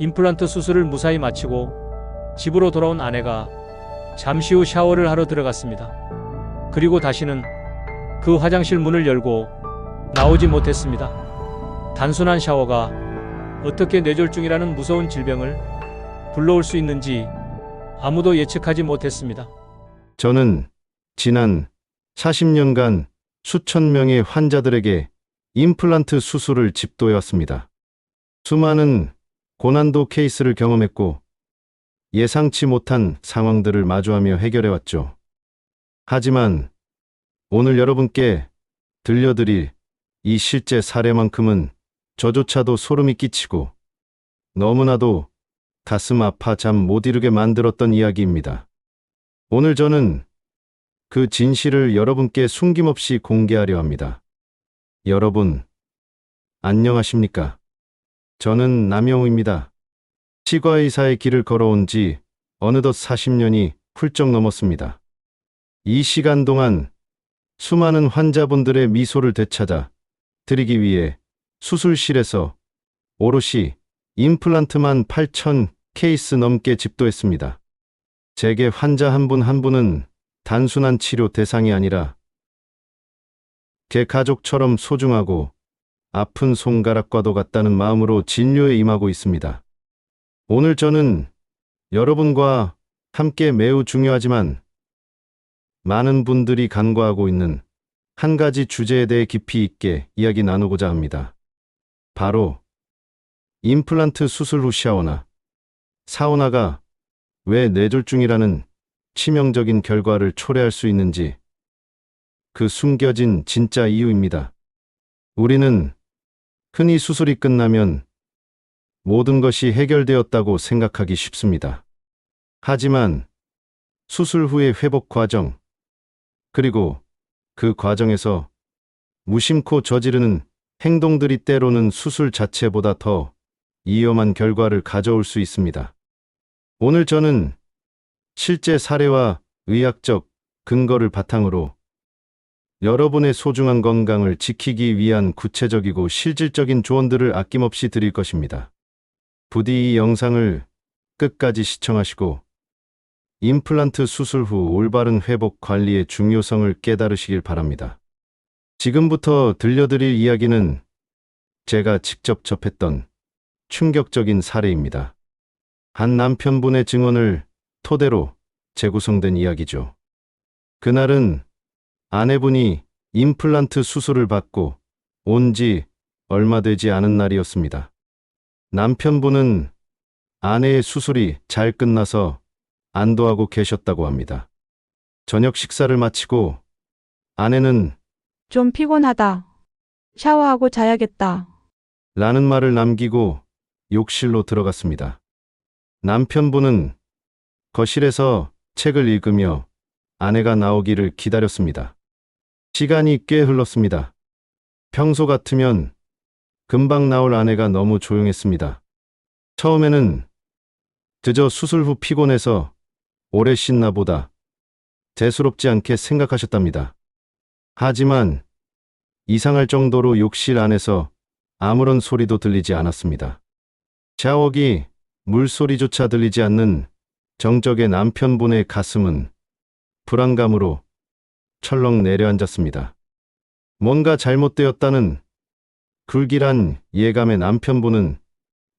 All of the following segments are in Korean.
임플란트 수술을 무사히 마치고 집으로 돌아온 아내가 잠시 후 샤워를 하러 들어갔습니다. 그리고 다시는 그 화장실 문을 열고 나오지 못했습니다. 단순한 샤워가 어떻게 뇌졸중이라는 무서운 질병을 불러올 수 있는지 아무도 예측하지 못했습니다. 저는 지난 40년간 수천 명의 환자들에게 임플란트 수술을 집도해왔습니다. 수많은 고난도 케이스를 경험했고 예상치 못한 상황들을 마주하며 해결해왔죠. 하지만 오늘 여러분께 들려드릴 이 실제 사례만큼은 저조차도 소름이 끼치고 너무나도 가슴 아파 잠 못 이루게 만들었던 이야기입니다. 오늘 저는 그 진실을 여러분께 숨김없이 공개하려 합니다. 여러분, 안녕하십니까? 저는 남영우입니다. 치과의사의 길을 걸어온 지 어느덧 40년이 훌쩍 넘었습니다. 이 시간 동안 수많은 환자분들의 미소를 되찾아 드리기 위해 수술실에서 오롯이 임플란트만 8천 케이스 넘게 집도했습니다. 제게 환자 한분한 분은 단순한 치료 대상이 아니라 제 가족처럼 소중하고 아픈 손가락과도 같다는 마음으로 진료에 임하고 있습니다. 오늘 저는 여러분과 함께 매우 중요하지만 많은 분들이 간과하고 있는 한 가지 주제에 대해 깊이 있게 이야기 나누고자 합니다. 바로 임플란트 수술 후 샤워나 사우나가 왜 뇌졸중이라는 치명적인 결과를 초래할 수 있는지 그 숨겨진 진짜 이유입니다. 우리는 흔히 수술이 끝나면 모든 것이 해결되었다고 생각하기 쉽습니다. 하지만 수술 후의 회복 과정, 그리고 그 과정에서 무심코 저지르는 행동들이 때로는 수술 자체보다 더 위험한 결과를 가져올 수 있습니다. 오늘 저는 실제 사례와 의학적 근거를 바탕으로 여러분의 소중한 건강을 지키기 위한 구체적이고 실질적인 조언들을 아낌없이 드릴 것입니다. 부디 이 영상을 끝까지 시청하시고 임플란트 수술 후 올바른 회복 관리의 중요성을 깨달으시길 바랍니다. 지금부터 들려드릴 이야기는 제가 직접 접했던 충격적인 사례입니다. 한 남편분의 증언을 토대로 재구성된 이야기죠. 그날은 아내분이 임플란트 수술을 받고 온 지 얼마 되지 않은 날이었습니다. 남편분은 아내의 수술이 잘 끝나서 안도하고 계셨다고 합니다. 저녁 식사를 마치고 아내는 좀 피곤하다. 샤워하고 자야겠다. 라는 말을 남기고 욕실로 들어갔습니다. 남편분은 거실에서 책을 읽으며 아내가 나오기를 기다렸습니다. 시간이 꽤 흘렀습니다. 평소 같으면 금방 나올 아내가 너무 조용했습니다. 처음에는 그저 수술 후 피곤해서 오래 씻나 보다 대수롭지 않게 생각하셨답니다. 하지만 이상할 정도로 욕실 안에서 아무런 소리도 들리지 않았습니다. 샤워기 물소리조차 들리지 않는 정적의 남편분의 가슴은 불안감으로 철렁 내려앉았습니다. 뭔가 잘못되었다는 굴길한 예감의 남편분은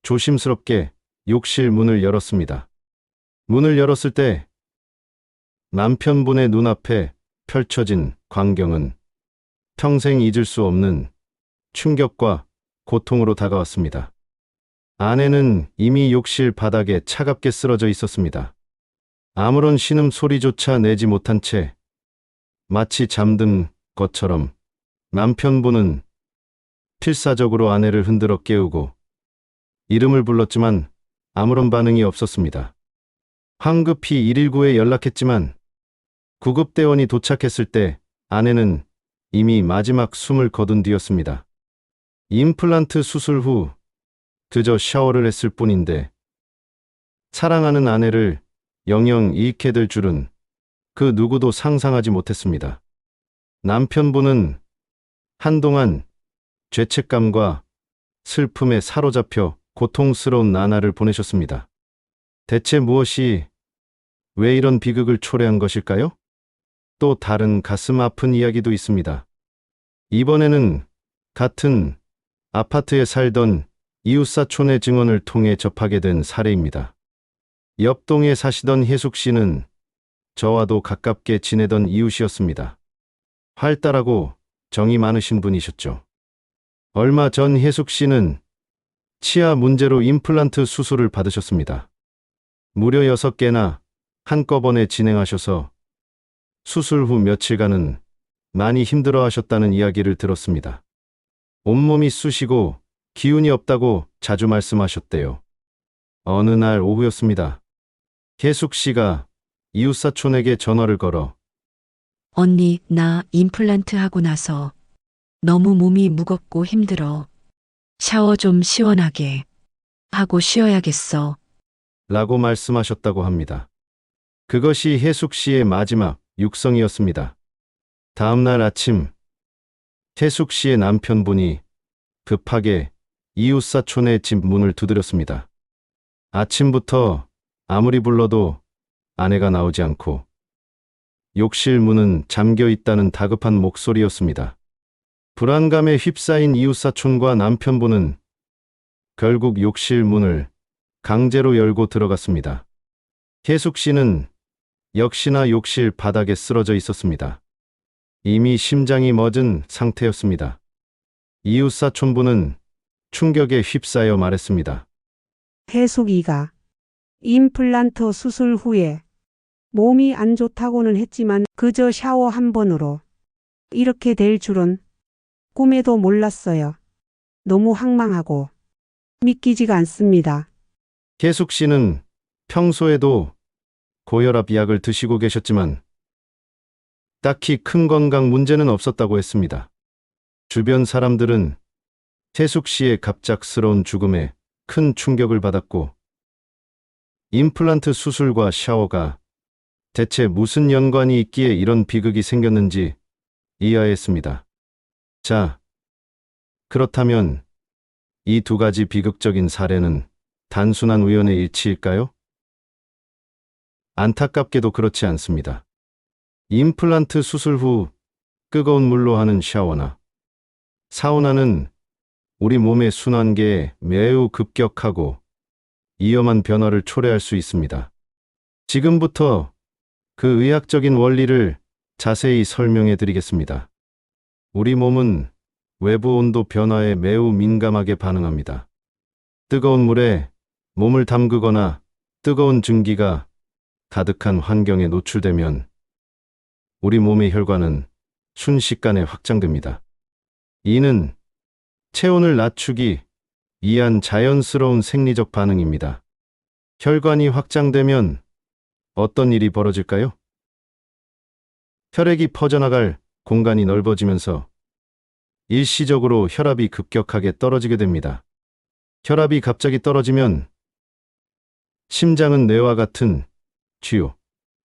조심스럽게 욕실 문을 열었습니다. 문을 열었을 때 남편분의 눈앞에 펼쳐진 광경은 평생 잊을 수 없는 충격과 고통으로 다가왔습니다. 아내는 이미 욕실 바닥에 차갑게 쓰러져 있었습니다. 아무런 신음 소리조차 내지 못한 채 마치 잠든 것처럼 남편분은 필사적으로 아내를 흔들어 깨우고 이름을 불렀지만 아무런 반응이 없었습니다. 황급히 119에 연락했지만 구급대원이 도착했을 때 아내는 이미 마지막 숨을 거둔 뒤였습니다. 임플란트 수술 후 그저 샤워를 했을 뿐인데 사랑하는 아내를 영영 잃게 될 줄은 그 누구도 상상하지 못했습니다. 남편분은 한동안 죄책감과 슬픔에 사로잡혀 고통스러운 나날을 보내셨습니다. 대체 무엇이 왜 이런 비극을 초래한 것일까요? 또 다른 가슴 아픈 이야기도 있습니다. 이번에는 같은 아파트에 살던 이웃사촌의 증언을 통해 접하게 된 사례입니다. 옆동에 사시던 혜숙 씨는 저와도 가깝게 지내던 이웃이었습니다. 활달하고 정이 많으신 분이셨죠. 얼마 전 혜숙 씨는 치아 문제로 임플란트 수술을 받으셨습니다. 무려 6개나 한꺼번에 진행하셔서 수술 후 며칠간은 많이 힘들어 하셨다는 이야기를 들었습니다. 온몸이 쑤시고 기운이 없다고 자주 말씀하셨대요. 어느 날 오후였습니다. 혜숙 씨가 이웃사촌에게 전화를 걸어 언니, 나 임플란트 하고 나서 너무 몸이 무겁고 힘들어. 샤워 좀 시원하게 하고 쉬어야겠어. 라고 말씀하셨다고 합니다. 그것이 혜숙 씨의 마지막 육성이었습니다. 다음 날 아침, 혜숙 씨의 남편분이 급하게 이웃사촌의 집 문을 두드렸습니다. 아침부터 아무리 불러도 아내가 나오지 않고 욕실 문은 잠겨 있다는 다급한 목소리였습니다. 불안감에 휩싸인 이웃사촌과 남편분은 결국 욕실 문을 강제로 열고 들어갔습니다. 혜숙 씨는 역시나 욕실 바닥에 쓰러져 있었습니다. 이미 심장이 멎은 상태였습니다. 이웃사촌부는 충격에 휩싸여 말했습니다. 해숙이가 임플란트 수술 후에 몸이 안 좋다고는 했지만 그저 샤워 한 번으로 이렇게 될 줄은 꿈에도 몰랐어요. 너무 황망하고 믿기지가 않습니다. 혜숙 씨는 평소에도 고혈압 약을 드시고 계셨지만 딱히 큰 건강 문제는 없었다고 했습니다. 주변 사람들은 혜숙 씨의 갑작스러운 죽음에 큰 충격을 받았고 임플란트 수술과 샤워가 대체 무슨 연관이 있기에 이런 비극이 생겼는지 이해했습니다. 자, 그렇다면 이 두 가지 비극적인 사례는 단순한 우연의 일치일까요? 안타깝게도 그렇지 않습니다. 임플란트 수술 후 뜨거운 물로 하는 샤워나 사우나는 우리 몸의 순환계에 매우 급격하고 위험한 변화를 초래할 수 있습니다. 지금부터 그 의학적인 원리를 자세히 설명해 드리겠습니다. 우리 몸은 외부 온도 변화에 매우 민감하게 반응합니다. 뜨거운 물에 몸을 담그거나 뜨거운 증기가 가득한 환경에 노출되면 우리 몸의 혈관은 순식간에 확장됩니다. 이는 체온을 낮추기 위한 자연스러운 생리적 반응입니다. 혈관이 확장되면 어떤 일이 벌어질까요? 혈액이 퍼져나갈 공간이 넓어지면서 일시적으로 혈압이 급격하게 떨어지게 됩니다. 혈압이 갑자기 떨어지면 심장은 뇌와 같은 주요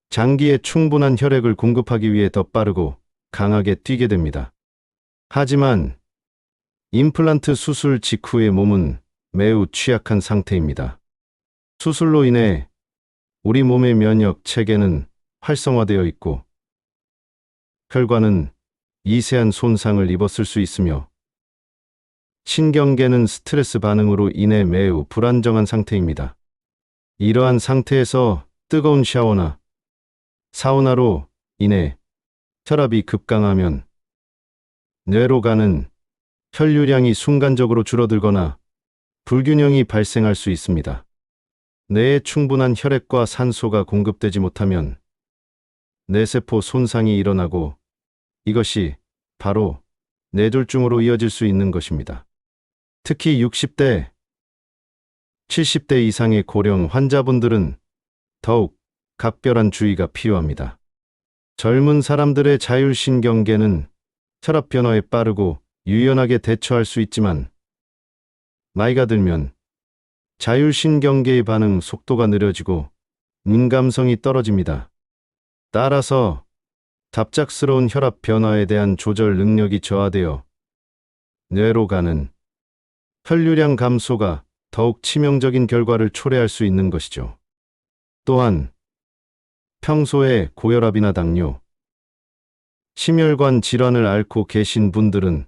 장기에 충분한 혈액을 공급하기 위해 더 빠르고 강하게 뛰게 됩니다. 하지만 임플란트 수술 직후의 몸은 매우 취약한 상태입니다. 수술로 인해 우리 몸의 면역 체계는 활성화되어 있고 혈관은 미세한 손상을 입었을 수 있으며 신경계는 스트레스 반응으로 인해 매우 불안정한 상태입니다. 이러한 상태에서 뜨거운 샤워나 사우나로 인해 혈압이 급강하면 뇌로 가는 혈류량이 순간적으로 줄어들거나 불균형이 발생할 수 있습니다. 뇌에 충분한 혈액과 산소가 공급되지 못하면 뇌세포 손상이 일어나고 이것이 바로 뇌졸중으로 이어질 수 있는 것입니다. 특히 60대, 70대 이상의 고령 환자분들은 더욱 각별한 주의가 필요합니다. 젊은 사람들의 자율신경계는 혈압 변화에 빠르고 유연하게 대처할 수 있지만 나이가 들면 자율신경계의 반응 속도가 느려지고 민감성이 떨어집니다. 따라서 갑작스러운 혈압 변화에 대한 조절 능력이 저하되어 뇌로 가는 혈류량 감소가 더욱 치명적인 결과를 초래할 수 있는 것이죠. 또한 평소에 고혈압이나 당뇨, 심혈관 질환을 앓고 계신 분들은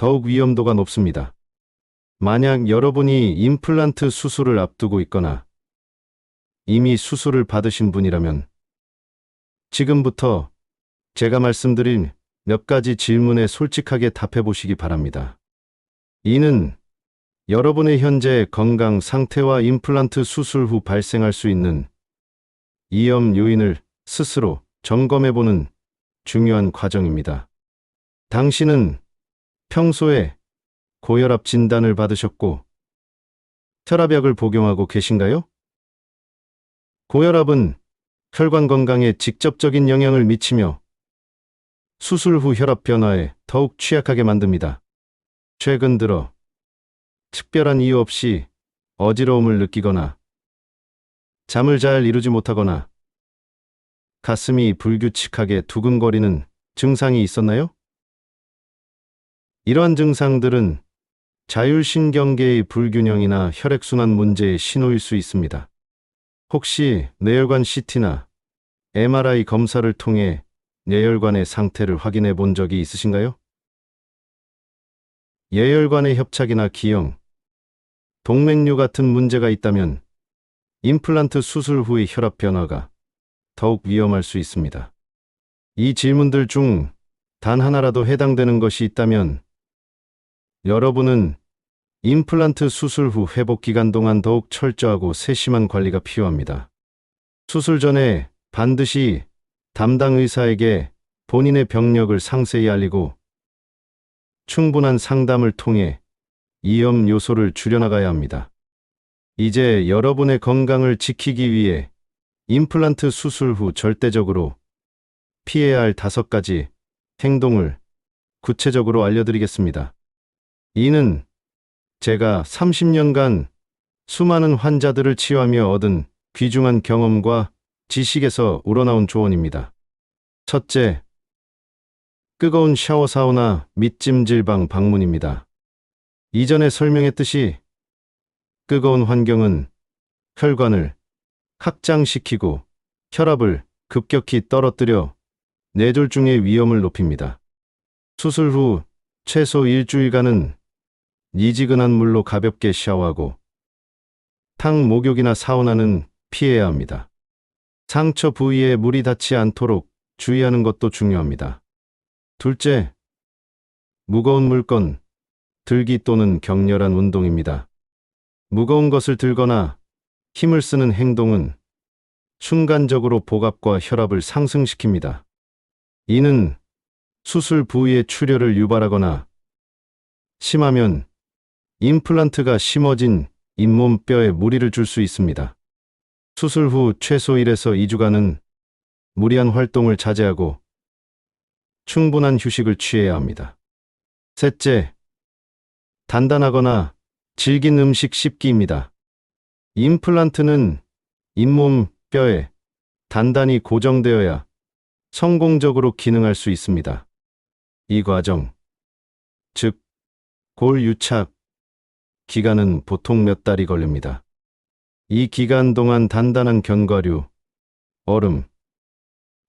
더욱 위험도가 높습니다. 만약 여러분이 임플란트 수술을 앞두고 있거나 이미 수술을 받으신 분이라면 지금부터 제가 말씀드린 몇 가지 질문에 솔직하게 답해 보시기 바랍니다. 이는 여러분의 현재 건강 상태와 임플란트 수술 후 발생할 수 있는 이염 요인을 스스로 점검해 보는 중요한 과정입니다. 당신은 평소에 고혈압 진단을 받으셨고 혈압약을 복용하고 계신가요? 고혈압은 혈관 건강에 직접적인 영향을 미치며 수술 후 혈압 변화에 더욱 취약하게 만듭니다. 최근 들어 특별한 이유 없이 어지러움을 느끼거나 잠을 잘 이루지 못하거나 가슴이 불규칙하게 두근거리는 증상이 있었나요? 이러한 증상들은 자율신경계의 불균형이나 혈액순환 문제의 신호일 수 있습니다. 혹시 뇌혈관 CT나 MRI 검사를 통해 뇌혈관의 상태를 확인해 본 적이 있으신가요? 예혈관의 협착이나 기형, 동맥류 같은 문제가 있다면 임플란트 수술 후의 혈압 변화가 더욱 위험할 수 있습니다. 이 질문들 중 단 하나라도 해당되는 것이 있다면 여러분은 임플란트 수술 후 회복 기간 동안 더욱 철저하고 세심한 관리가 필요합니다. 수술 전에 반드시 담당 의사에게 본인의 병력을 상세히 알리고 충분한 상담을 통해 이염 요소를 줄여나가야 합니다. 이제 여러분의 건강을 지키기 위해 임플란트 수술 후 절대적으로 피해야 할 다섯 가지 행동을 구체적으로 알려드리겠습니다. 이는 제가 30년간 수많은 환자들을 치유하며 얻은 귀중한 경험과 지식에서 우러나온 조언입니다. 첫째, 뜨거운 샤워 사우나 및 찜질방 방문입니다. 이전에 설명했듯이 뜨거운 환경은 혈관을 확장시키고 혈압을 급격히 떨어뜨려 뇌졸중의 위험을 높입니다. 수술 후 최소 일주일간은 미지근한 물로 가볍게 샤워하고 탕 목욕이나 사우나는 피해야 합니다. 상처 부위에 물이 닿지 않도록 주의하는 것도 중요합니다. 둘째, 무거운 물건, 들기 또는 격렬한 운동입니다. 무거운 것을 들거나 힘을 쓰는 행동은 순간적으로 복압과 혈압을 상승시킵니다. 이는 수술 부위의 출혈을 유발하거나 심하면 임플란트가 심어진 잇몸 뼈에 무리를 줄 수 있습니다. 수술 후 최소 1에서 2주간은 무리한 활동을 자제하고 충분한 휴식을 취해야 합니다. 셋째, 단단하거나 질긴 음식 씹기입니다. 임플란트는 잇몸 뼈에 단단히 고정되어야 성공적으로 기능할 수 있습니다. 이 과정, 즉, 골 유착 기간은 보통 몇 달이 걸립니다. 이 기간 동안 단단한 견과류, 얼음,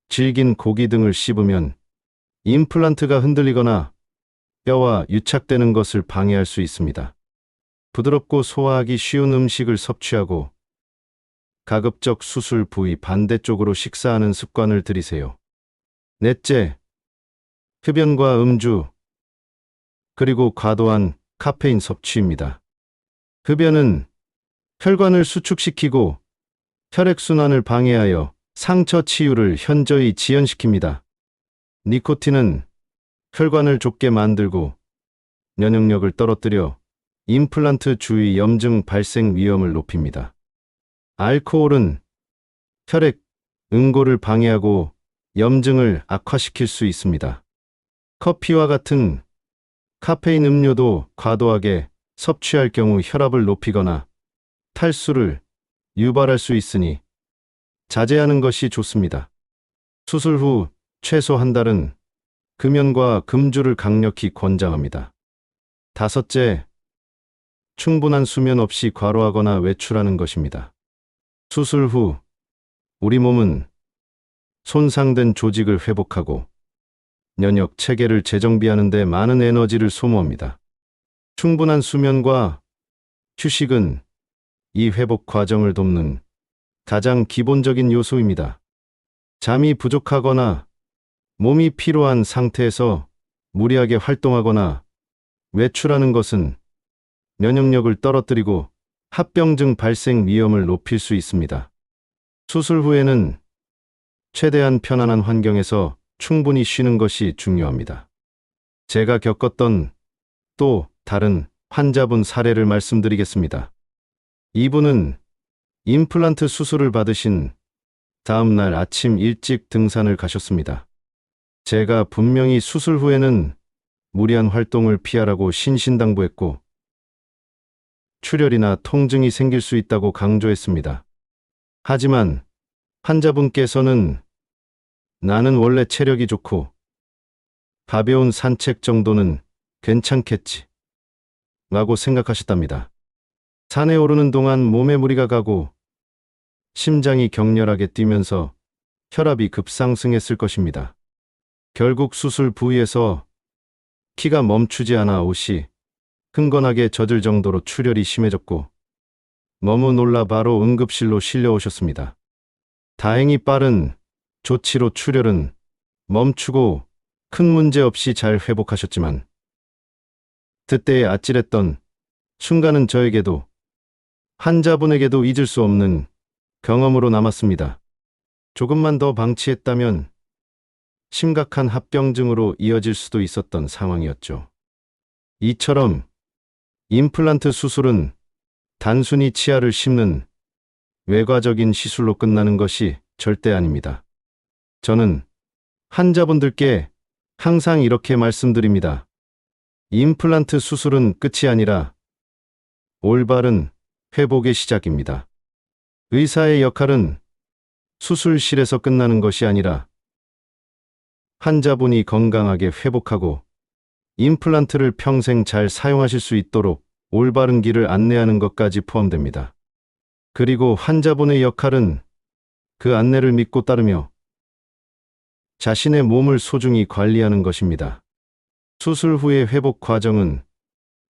질긴 고기 등을 씹으면 임플란트가 흔들리거나 뼈와 유착되는 것을 방해할 수 있습니다. 부드럽고 소화하기 쉬운 음식을 섭취하고 가급적 수술 부위 반대쪽으로 식사하는 습관을 들이세요. 넷째, 흡연과 음주, 그리고 과도한 카페인 섭취입니다. 흡연은 혈관을 수축시키고 혈액순환을 방해하여 상처 치유를 현저히 지연시킵니다. 니코틴은 혈관을 좁게 만들고 면역력을 떨어뜨려 임플란트 주위 염증 발생 위험을 높입니다. 알코올은 혈액 응고를 방해하고 염증을 악화시킬 수 있습니다. 커피와 같은 카페인 음료도 과도하게 섭취할 경우 혈압을 높이거나 탈수를 유발할 수 있으니 자제하는 것이 좋습니다. 수술 후 최소 한 달은 금연과 금주를 강력히 권장합니다. 다섯째, 충분한 수면 없이 과로하거나 외출하는 것입니다. 수술 후 우리 몸은 손상된 조직을 회복하고 면역 체계를 재정비하는 데 많은 에너지를 소모합니다. 충분한 수면과 휴식은 이 회복 과정을 돕는 가장 기본적인 요소입니다. 잠이 부족하거나 몸이 피로한 상태에서 무리하게 활동하거나 외출하는 것은 면역력을 떨어뜨리고 합병증 발생 위험을 높일 수 있습니다. 수술 후에는 최대한 편안한 환경에서 충분히 쉬는 것이 중요합니다. 제가 겪었던 또 다른 환자분 사례를 말씀드리겠습니다. 이분은 임플란트 수술을 받으신 다음 날 아침 일찍 등산을 가셨습니다. 제가 분명히 수술 후에는 무리한 활동을 피하라고 신신당부했고 출혈이나 통증이 생길 수 있다고 강조했습니다. 하지만 환자분께서는 나는 원래 체력이 좋고 가벼운 산책 정도는 괜찮겠지 라고 생각하셨답니다. 산에 오르는 동안 몸에 무리가 가고 심장이 격렬하게 뛰면서 혈압이 급상승했을 것입니다. 결국 수술 부위에서 키가 멈추지 않아 옷이 흥건하게 젖을 정도로 출혈이 심해졌고 너무 놀라 바로 응급실로 실려오셨습니다. 다행히 빠른 조치로 출혈은 멈추고 큰 문제 없이 잘 회복하셨지만 그때의 아찔했던 순간은 저에게도 환자분에게도 잊을 수 없는 경험으로 남았습니다. 조금만 더 방치했다면 심각한 합병증으로 이어질 수도 있었던 상황이었죠. 이처럼 임플란트 수술은 단순히 치아를 심는 외과적인 시술로 끝나는 것이 절대 아닙니다. 저는 환자분들께 항상 이렇게 말씀드립니다. 임플란트 수술은 끝이 아니라 올바른 회복의 시작입니다. 의사의 역할은 수술실에서 끝나는 것이 아니라 환자분이 건강하게 회복하고 임플란트를 평생 잘 사용하실 수 있도록 올바른 길을 안내하는 것까지 포함됩니다. 그리고 환자분의 역할은 그 안내를 믿고 따르며 자신의 몸을 소중히 관리하는 것입니다. 수술 후의 회복 과정은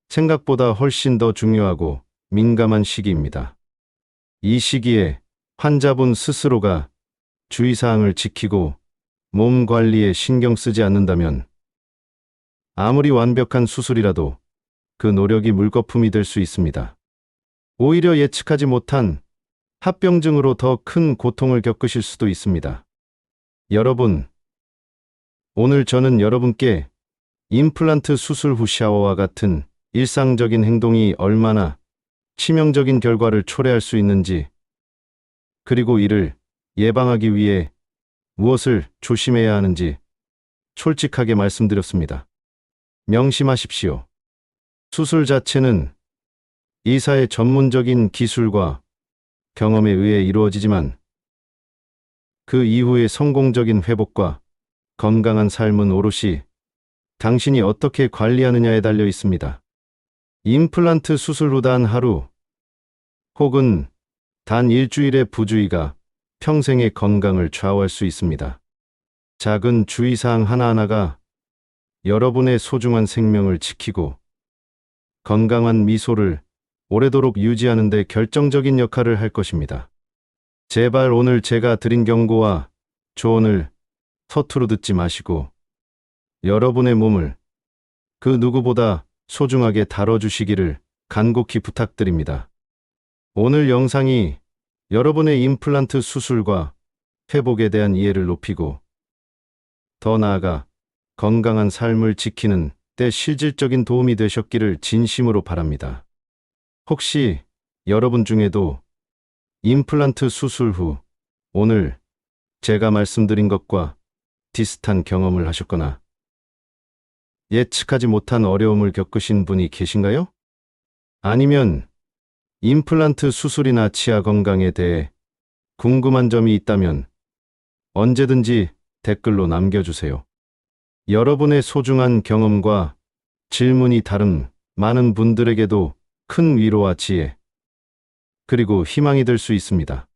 생각보다 훨씬 더 중요하고 민감한 시기입니다. 이 시기에 환자분 스스로가 주의사항을 지키고 몸 관리에 신경 쓰지 않는다면 아무리 완벽한 수술이라도 그 노력이 물거품이 될 수 있습니다. 오히려 예측하지 못한 합병증으로 더 큰 고통을 겪으실 수도 있습니다. 여러분, 오늘 저는 여러분께 임플란트 수술 후 샤워와 같은 일상적인 행동이 얼마나 치명적인 결과를 초래할 수 있는지, 그리고 이를 예방하기 위해 무엇을 조심해야 하는지 솔직하게 말씀드렸습니다. 명심하십시오. 수술 자체는 의사의 전문적인 기술과 경험에 의해 이루어지지만 그 이후의 성공적인 회복과 건강한 삶은 오롯이 당신이 어떻게 관리하느냐에 달려 있습니다. 임플란트 수술 후 단 하루 혹은 단 일주일의 부주의가 평생의 건강을 좌우할 수 있습니다. 작은 주의사항 하나하나가 여러분의 소중한 생명을 지키고 건강한 미소를 오래도록 유지하는 데 결정적인 역할을 할 것입니다. 제발 오늘 제가 드린 경고와 조언을 서투로 듣지 마시고 여러분의 몸을 그 누구보다 소중하게 다뤄주시기를 간곡히 부탁드립니다. 오늘 영상이 여러분의 임플란트 수술과 회복에 대한 이해를 높이고 더 나아가 건강한 삶을 지키는 때 실질적인 도움이 되셨기를 진심으로 바랍니다. 혹시 여러분 중에도 임플란트 수술 후 오늘 제가 말씀드린 것과 비슷한 경험을 하셨거나 예측하지 못한 어려움을 겪으신 분이 계신가요? 아니면 임플란트 수술이나 치아 건강에 대해 궁금한 점이 있다면 언제든지 댓글로 남겨주세요. 여러분의 소중한 경험과 질문이 다른 많은 분들에게도 큰 위로와 지혜, 그리고 희망이 될 수 있습니다.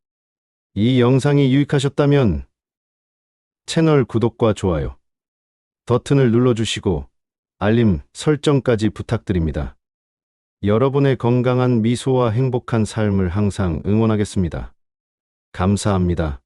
이 영상이 유익하셨다면 채널 구독과 좋아요, 버튼을 눌러주시고 알림 설정까지 부탁드립니다. 여러분의 건강한 미소와 행복한 삶을 항상 응원하겠습니다. 감사합니다.